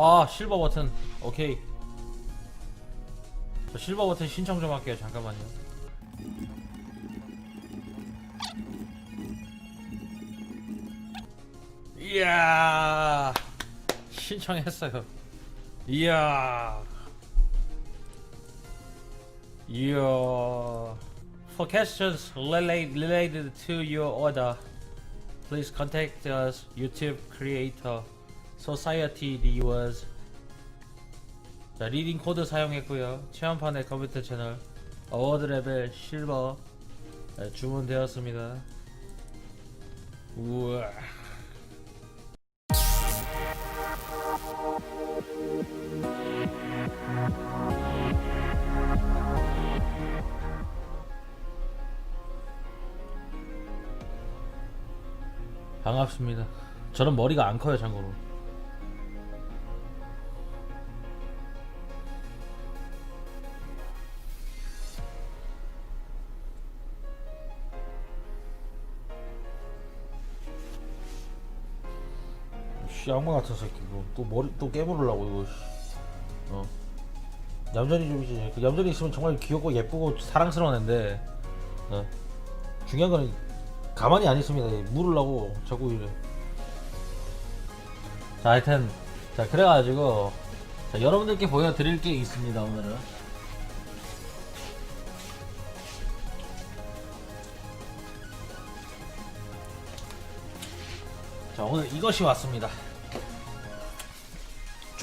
아 실버 버튼 오케이 저 실버 버튼 신청 좀 할게요 잠깐만요 이야 신청했어요 이야 이야 For questions relate- related to your order please contact us YouTube creator Society Viewers 자 리딩 코드 사용했고요. 체험판의 컴퓨터 채널 어워드 레벨 실버 네, 주문되었습니다. 우와. 반갑습니다. 저는 머리가 안 커요 참고로 씨 악마 같은 새끼. 또 머리 또 깨물으려고 이거 씨. 어? 얌전히 좀 이제 그 얌전히 있으면 정말 귀엽고 예쁘고 사랑스러운 애인데 어. 중요한 거는 가만히 안 있습니다. 얘 물으려고 자꾸 이래. 자 하여튼 자 그래가지고 자, 여러분들께 보여드릴 게 있습니다 오늘은. 자 오늘 이것이 왔습니다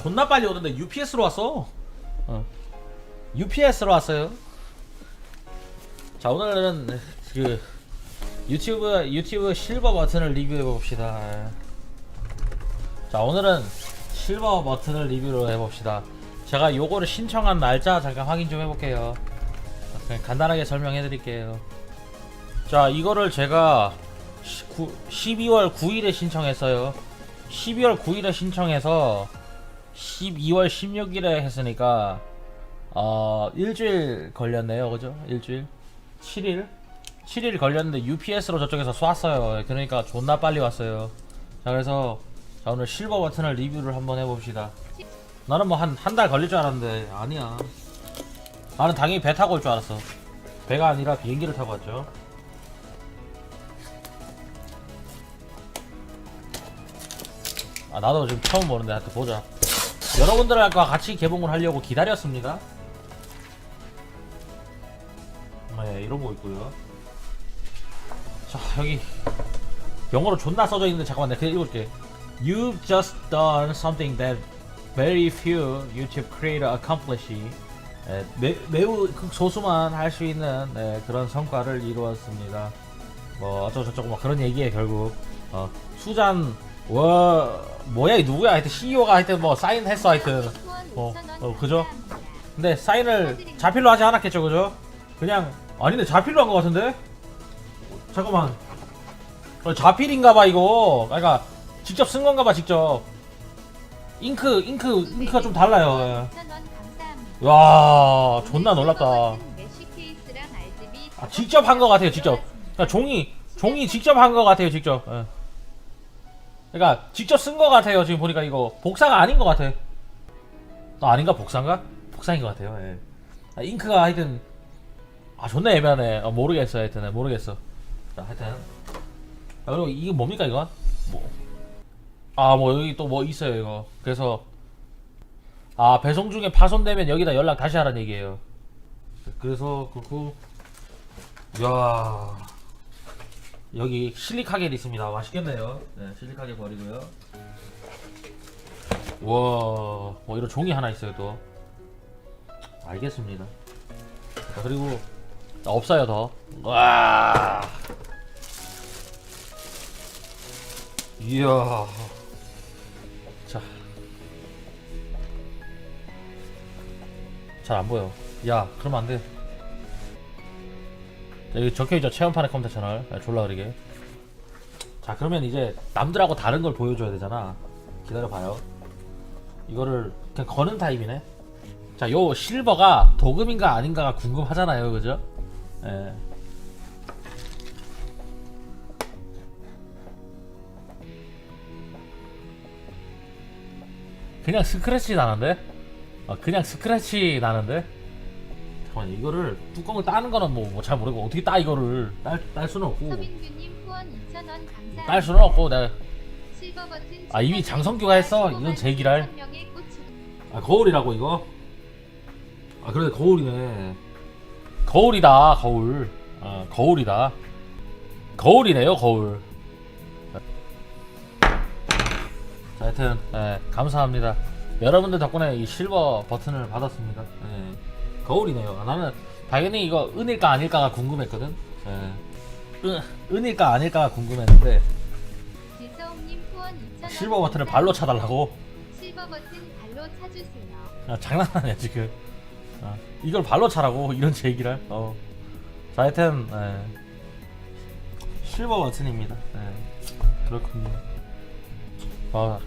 존나 빨리 오는데 UPS로 왔어. 어. UPS로 왔어요. 자 오늘은 그 유튜브 유튜브 실버 버튼을 리뷰해 봅시다. 자 오늘은 실버 버튼을 리뷰로 해봅시다. 제가 요거를 신청한 날짜 잠깐 확인 좀 해볼게요. 그냥 간단하게 설명해 드릴게요. 자 이거를 제가 12월 9일에 신청했어요. 12월 9일에 신청해서 12월 16일에 했으니까 어 일주일 걸렸네요. 그죠? 일주일? 7일? 7일 걸렸는데 UPS로 저쪽에서 쐈어요. 그러니까 존나 빨리 왔어요. 자 그래서 자 오늘 실버 버튼을 리뷰를 한번 해봅시다. 나는 뭐 한 한 달 걸릴 줄 알았는데 아니야. 나는 당연히 배 타고 올 줄 알았어. 배가 아니라 비행기를 타고 왔죠. 아 나도 지금 처음 보는데 하여튼 보자 여러분들과 같이 개봉을 하려고 기다렸습니다. 네 이런 거 있고요. 자 여기 영어로 존나 써져 있는데 잠깐만 내가 읽을게. You've just done something that very few YouTube creator accomplish. 예, 매, 매우 극소수만 할 수 있는 예, 그런 성과를 이루었습니다. 뭐 어쩌고저쩌고 막 그런 얘기에 결국 어, 수잔 와 뭐야 이 누구야? 하여튼 CEO가 하여튼 뭐 사인했어 하여튼. 어, 어 그죠? 근데 사인을 자필로 하지 않았겠죠 그죠? 그냥 아닌데 자필로 한 것 같은데? 잠깐만. 어, 자필인가봐 이거. 그러니까 직접 쓴 건가봐 직접. 잉크 잉크 잉크가 좀 달라요. 예. 와 존나 놀랐다. 아, 직접 한 것 같아요 직접. 그러니까 종이 종이 직접 한 것 같아요 직접. 예. 그러니까 직접 쓴것 같아요. 지금 보니까 이거 복사가 아닌 것 같아. 아, 아닌가? 복사인가? 복사인 것 같아요. 예. 아, 잉크가 하여튼 아 존나 애매하네. 어, 모르겠어. 하여튼 네, 모르겠어. 자 하여튼. 아, 그리고 이게 뭡니까 이건 아뭐 여기 또 뭐 있어요 이거. 그래서 아 배송 중에 파손되면 여기다 연락 다시 하라는 얘기예요. 그래서 그거 야 여기 실리카겔 있습니다 맛있겠네요 네 실리카겔 버리고요 와 뭐 이런 종이 하나 있어요 또 알겠습니다 자, 그리고 아, 없어요 더 와. 이야. 자. 잘 안 보여. 야, 그러면 안 돼. 자, 여기 적혀있죠. 체험판의 컴퓨터 채널. 야, 졸라 그러게. 자, 그러면 이제 남들하고 다른 걸 보여줘야 되잖아. 기다려봐요. 이거를 그냥 거는 타입이네. 자, 요 실버가 도금인가 아닌가가 궁금하잖아요. 그죠? 예. 그냥 스크래치 나는데? 아, 그냥 스크래치 나는데? 잠깐만 이거를 뚜껑을 따는 거는 뭐 잘 모르고 어떻게 따 이거를. 딸, 딸 수는 없고. 서민규님 후원 2,000원 감사합니다. 딸 수는 없고 내가. 실버 버튼 아, 이미 장성규가 했어? 이건 제 기랄. 명의 꽃을 아 거울이라고 이거? 아 그래 거울이네. 거울이다 거울. 아 거울이다. 거울이네요 거울. 자 하여튼 예, 감사합니다. 여러분들 덕분에 이 실버 버튼을 받았습니다. 예, 거울이네요. 아, 나는 당연히 이거 은일까 아닐까가 궁금했거든. 예. 은, 은일까 아닐까가 궁금했는데 지서웅님 후원 2,000원 실버 버튼을 발로 차달라고? 실버 버튼 발로 차주세요. 아, 장난하냐 지금. 아, 이걸 발로 차라고? 이런 제 얘기를 어. 자 하여튼 예. 실버 버튼입니다. 예. 그렇군요. 아,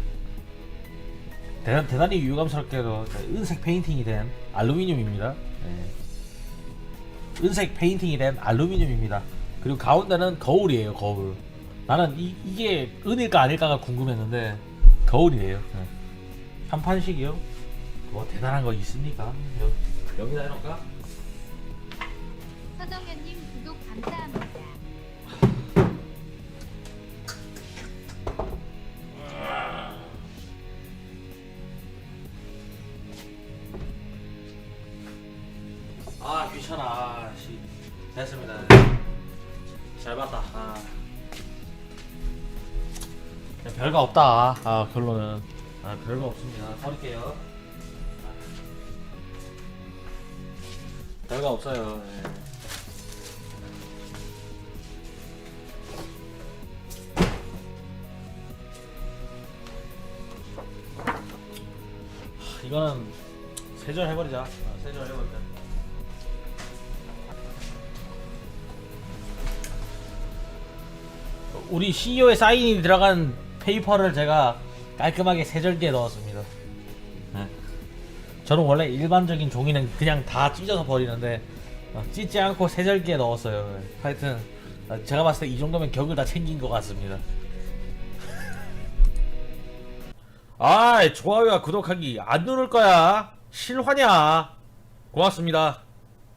대, 대단히 유감스럽게도 은색 페인팅이 된 알루미늄입니다 예. 은색 페인팅이 된 알루미늄입니다 그리고 가운데는 거울이에요 거울 나는 이, 이게 은일까 아닐까가 궁금했는데 거울이에요 예. 한 판씩이요? 뭐 대단한 거 있습니까? 여, 여기다 해놓을까? 서정현님 구독 감사합니다. 아 귀찮아 아, 씨. 됐습니다. 잘 봤다. 아. 그냥 별거 없다. 아 결론은. 아 별거 없습니다. 버릴게요. 별거 없어요. 예. 하, 이거는 세절 해버리자. 아, 세절 해버리자 우리 CEO의 사인이 들어간 페이퍼를 제가 깔끔하게 세절기에 넣었습니다. 네. 저는 원래 일반적인 종이는 그냥 다 찢어서 버리는데 어, 찢지 않고 세절기에 넣었어요. 네. 하여튼 어, 제가 봤을 때 이 정도면 격을 다 챙긴 것 같습니다. 아, 좋아요와 구독하기 안 누를 거야. 실화냐? 고맙습니다.